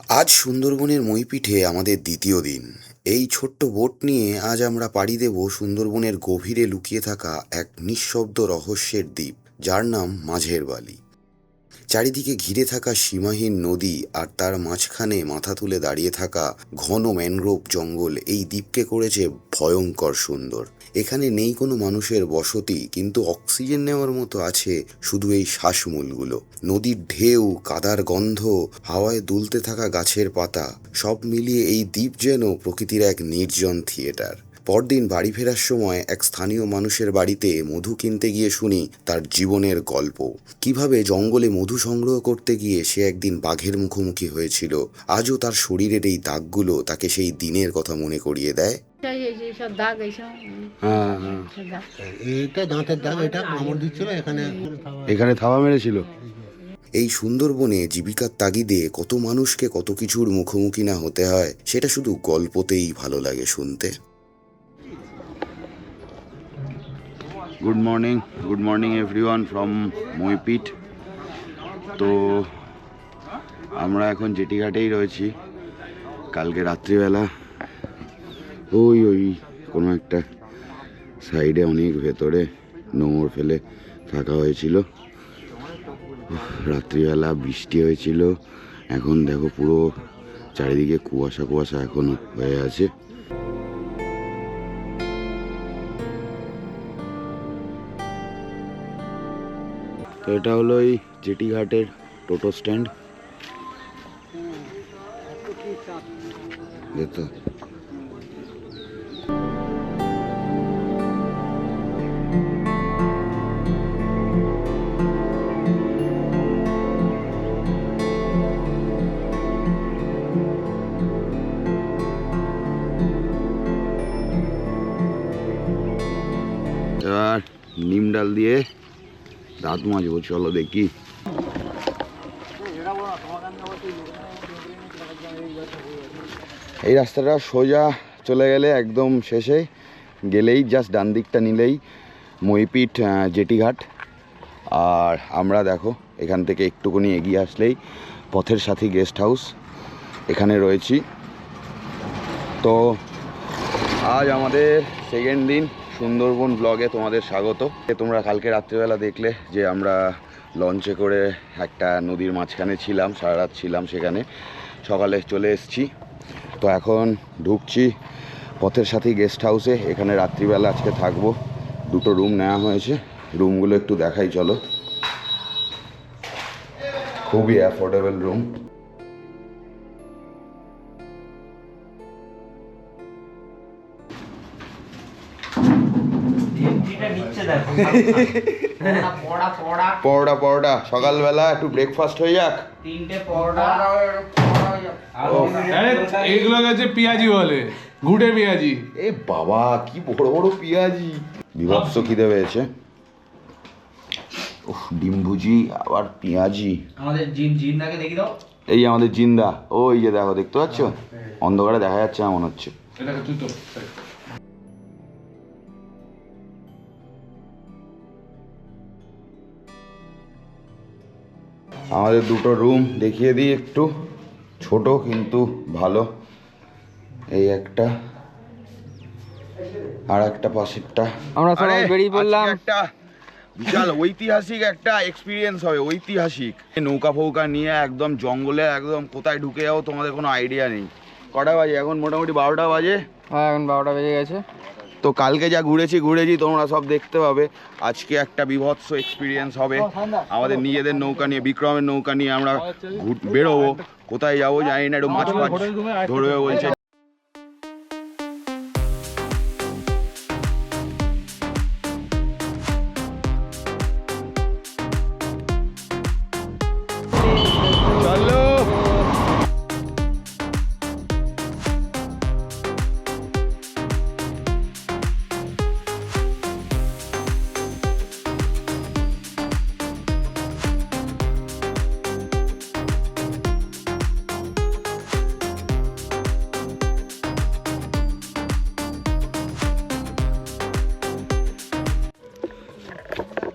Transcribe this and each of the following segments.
আজ সুন্দরবনের মইপিঠে আমাদের দ্বিতীয় দিন। এই ছোট্ট বোট নিয়ে আজ আমরা পাড়ি দেব সুন্দরবনের গভীরে লুকিয়ে থাকা এক নিঃশব্দ রহস্যের দ্বীপ, যার নাম মাঝের বালি চারিদিকে ঘিরে থাকা সীমাহীন নদী আর তার মাঝখানে মাথা তুলে দাঁড়িয়ে থাকা ঘন ম্যানগ্রোভ জঙ্গল এই দ্বীপকে করেছে ভয়ঙ্কর সুন্দর। এখানে নেই কোনো মানুষের বসতি, কিন্তু অক্সিজেন নেওয়ার মতো আছে শুধু এই শ্বাসমূলগুলো। নদীর ঢেউ, কাদার গন্ধ, হাওয়ায় দুলতে থাকা গাছের পাতা, সব মিলিয়ে এই দ্বীপ যেন প্রকৃতির এক নির্জন থিয়েটার। পরদিন বাড়ি ফেরার সময় এক স্থানীয় মানুষের বাড়িতে মধু কিনতে গিয়ে শুনি তার জীবনের গল্প। কীভাবে জঙ্গলে মধু সংগ্রহ করতে গিয়ে সে একদিন বাঘের মুখোমুখি হয়েছিল আজও তার শরীরের এই দাগগুলো তাকে সেই দিনের কথা মনে করিয়ে দেয়? এই যে- যে সব দাগ এইসব উম, হ্যাঁ হ্যাঁ। সব দাগ। এইটা দাঁতের দাগ এটা কামড় দিচ্ছিল এখানে এখানে থাবা মেরেছিল। এই সুন্দরবনে জীবিকার তাগিদে কত মানুষকে কত কিছুর মুখোমুখি না হতে হয় সেটা শুধু গল্পতেই ভালো লাগে শুনতে। Good morning good morning everyone from মইপিট তো আমরা এখন জেটিঘাটেই রয়েছি। কালকে রাত্রিবেলা। ওই ওই, কোনো একটা সাইডে অনেক ভেতরে নোংর ফেলে থাকা হয়েছিল। রাত্রিবেলা বৃষ্টি হয়েছিল। এখন দেখো পুরো চারিদিকে কুয়াশা কুয়াশা এখন হয়ে আছে। তো এটা হলো এই জেটি ঘাটের টোটো স্ট্যান্ড। এবার নিম ডাল দিয়ে দাঁত মাজবো চলো দেখি। এই রাস্তাটা সোজা চলে গেলে একদম শেষে গেলেই জাস্ট ডান দিকটা নিলেই মইপিঠ আহ, জেটিঘাট। আর আমরা দেখো এখান থেকে একটুখানি এগিয়ে আসলেই পথের সাথী গেস্ট হাউস এখানে রয়েছি। তো আজ আমাদের সেকেন্ড দিন। সুন্দরবন ব্লগে তোমাদের স্বাগত। তোমরা কালকে রাত্রিবেলা দেখলে যে আমরা লঞ্চে করে একটা নদীর মাঝখানে ছিলাম, সারা রাত ছিলাম সেখানে। সকালে চলে এসছি। তো এখন ঢুকছি পথের সাথে গেস্ট হাউসে এখানে রাত্রিবেলা আজকে থাকব। দুটো রুম নেওয়া হয়েছে। রুমগুলো একটু দেখাই, চলো। খুবই অ্যাফোর্ডেবল রুম পরোটা পরোটা। সকালবেলা একটু ব্রেকফাস্ট হয়ে যাক। তিনটে এগুলো হচ্ছে পেঁয়াজি বলে ঘুটে পেঁয়াজি। এ বাবা কি বড় বড় পেঁয়াজি। বিভৎস খিদে পেয়েছে। উফ ডিম ভুজি আবার পেঁয়াজি। আমাদের জিন জিনটাকে দেখি দাও। এই যে আমাদের জিন্দা। ওই যে দেখো দেখতে পাচ্ছ? অন্ধকারে দেখা যাচ্ছে না মনে হচ্ছে। আমাদের দুটো রুম দেখিয়ে দিই একটু। ছোট কিন্তু ভালো। এই একটা আর একটা পাশেরটা। আমরা সবাই বেরিয়ে পড়লাম। একটা বিশাল ঐতিহাসিক একটা এক্সপিরিয়েন্স হবে ঐতিহাসিক। নৌকা ফৌকা নিয়ে একদম জঙ্গলে একদম কোথায় ঢুকে যাও তোমাদের কোনো আইডিয়া নেই। কটা বাজে? এখন মোটামুটি বারোটা বাজে। হ্যাঁ এখন বারোটা বেজে গেছে। তো কালকে যা ঘুরেছি ঘুরেছি তোমরা সব দেখতে পাবে। আজকে একটা বিভৎস এক্সপিরিয়েন্স হবে। আমাদের নিজেদের নৌকা নিয়ে বিক্রমের নৌকা নিয়ে আমরা বেরোবো। কোথায় যাব জানি না একটু মাছ মাছ ধরবে বলছে।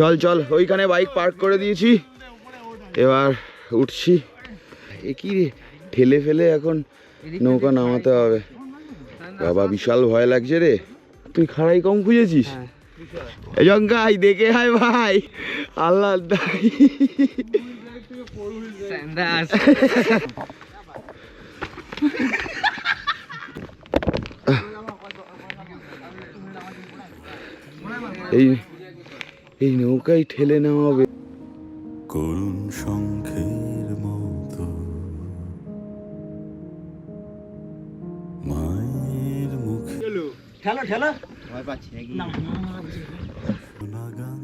চল চল ওইখানে বাইক পার্ক করে দিয়েছি। এবার উঠছি। এ কি রে? ঠেলে ফেলে এখন নৌকা নামাতে হবে। বাবা বিশাল ভয় লাগছে রে। তুই খাড়াই কম খুঁজেছিস? এই জঙ্কাই দেখে হাই ভাই। আল্লাহ দাই। এই এই নৌকায় ঠেলে নেওয়া হবে। করুণ শঙ্খের মতো। মায়ের মুখে ঠেলো ঠেলো। নাগান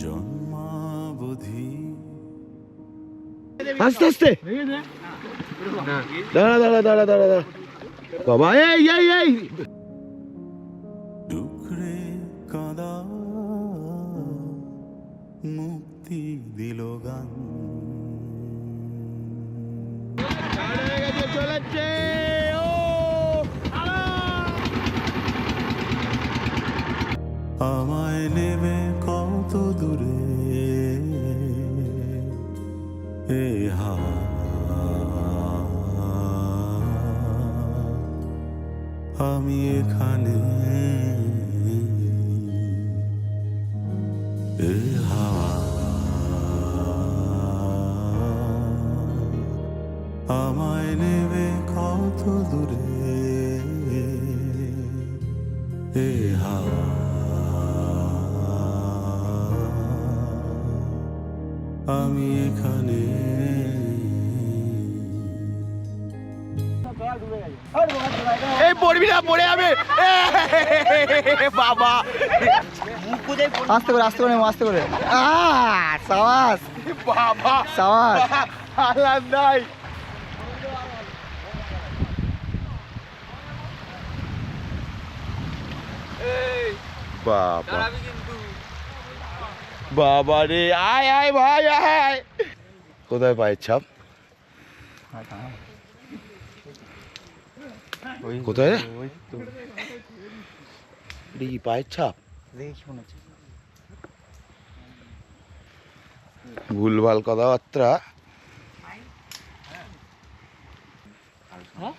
জন্মাবধি। আস্তে আস্তে। দাঁড়া দাঁড়া দাঁড়া দাঁড়া দাঁড়া। বাবা, এই এই এই ডুকরে কাঁদা মুক্তি দিল গান চলেছে আমায় নেবে কত দূরে, এ হাত। আমি এখানে। আমায় নেবে কত দূরে। এ আমি এখানে। এই পড়বি না পড়ে যাবে। বাবা। আস্তে করে আস্তে করে আস্তে করে। আহ, সাবাস। বাবা। সাবাস। আল্লাহ নাই। বাবা। বাবা রে আয় আয় ভাই আয়। কোথায় পায়ের ছাপ কোথায়? এটা কি পায়ের ছাপ? দেখি হচ্ছে। ভুলভাল কথাবার্তা।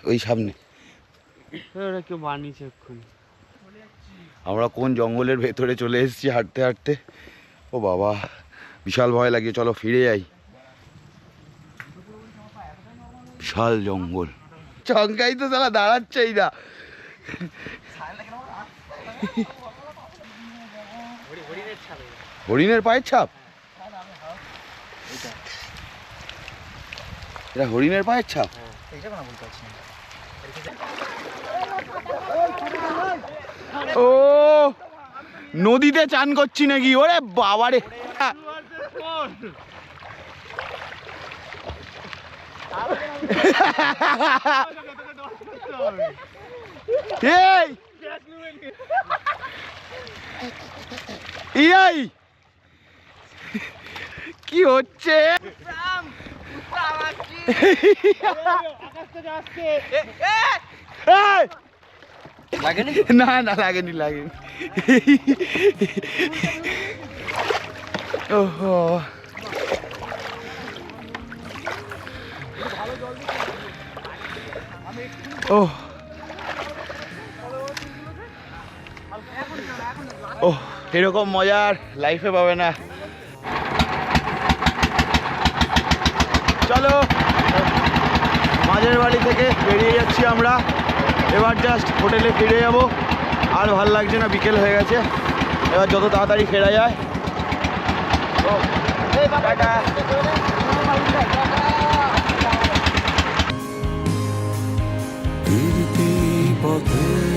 ওই সামনে। কেউ বানিয়েছে আমরা কোন জঙ্গলের ভেতরে চলে এসেছি হাঁটতে হাঁটতে? ও বাবা বিশাল ভয় লাগে চলো ফিরে যাই। বিশাল জঙ্গল। চঙ্কাই তো সালা দাঁড়াচ্ছেই না। হরিণের পায়ের ছাপ? এটা হরিণের পায়ের ছাপ? ও, নদীতে চান করছি নাকি? ওরে বাবারে। এই! ইয়াই কি হচ্ছে! না না লাগেনি লাগেনি। ওহো। ও ও এরকম মজার লাইফে পাবে না। চলো। মাঝের বাড়ি থেকে বেরিয়ে যাচ্ছি আমরা। এবার জাস্ট হোটেলে ফিরে যাব। আর ভালো লাগছে না, বিকেল হয়ে গেছে। এবার যত তাড়াতাড়ি ফেরা যায়। টাটা। কীর্তি